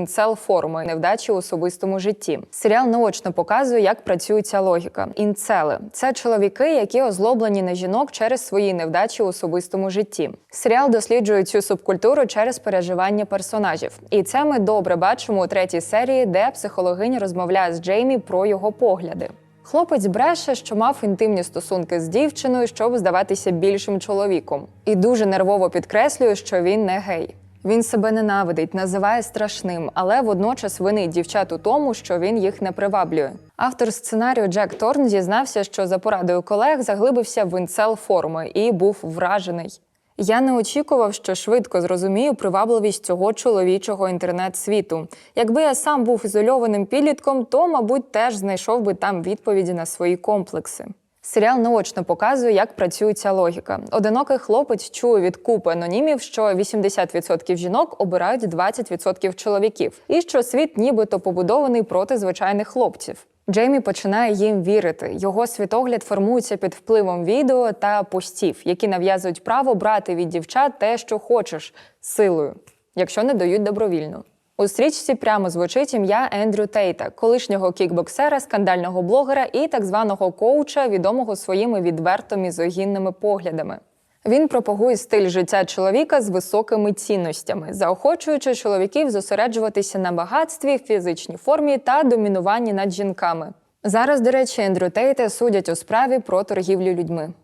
Інцел форми невдачі у особистому житті. Серіал наочно показує, як працює ця логіка. Інцели це чоловіки, які озлоблені на жінок через свої невдачі у особистому житті. Серіал досліджує цю субкультуру через переживання персонажів, і це ми добре бачимо у третій серії, де психологиня розмовляє з Джеймі про його погляди. Хлопець бреше, що мав інтимні стосунки з дівчиною, щоб здаватися більшим чоловіком, і дуже нервово підкреслює, що він не гей. Він себе ненавидить, називає страшним, але водночас винить дівчат у тому, що він їх не приваблює. Автор сценарію Джек Торн зізнався, що за порадою колег заглибився в інцел форми і був вражений. Я не очікував, що швидко зрозумію привабливість цього чоловічого інтернет-світу. Якби я сам був ізольованим підлітком, то, мабуть, теж знайшов би там відповіді на свої комплекси. Серіал наочно показує, як працює ця логіка. Одинокий хлопець чує від купи анонімів, що 80% жінок обирають 20% чоловіків, і що світ нібито побудований проти звичайних хлопців. Джеймі починає їм вірити. Його світогляд формується під впливом відео та постів, які нав'язують право брати від дівчат те, що хочеш, силою, якщо не дають добровільно. У стрічці прямо звучить ім'я Ендрю Тейта, колишнього кікбоксера, скандального блогера і так званого коуча, відомого своїми відверто мізогінними поглядами. Він пропагує стиль життя чоловіка з високими цінностями, заохочуючи чоловіків зосереджуватися на багатстві, фізичній формі та домінуванні над жінками. Зараз, до речі, Ендрю Тейта судять у справі про торгівлю людьми.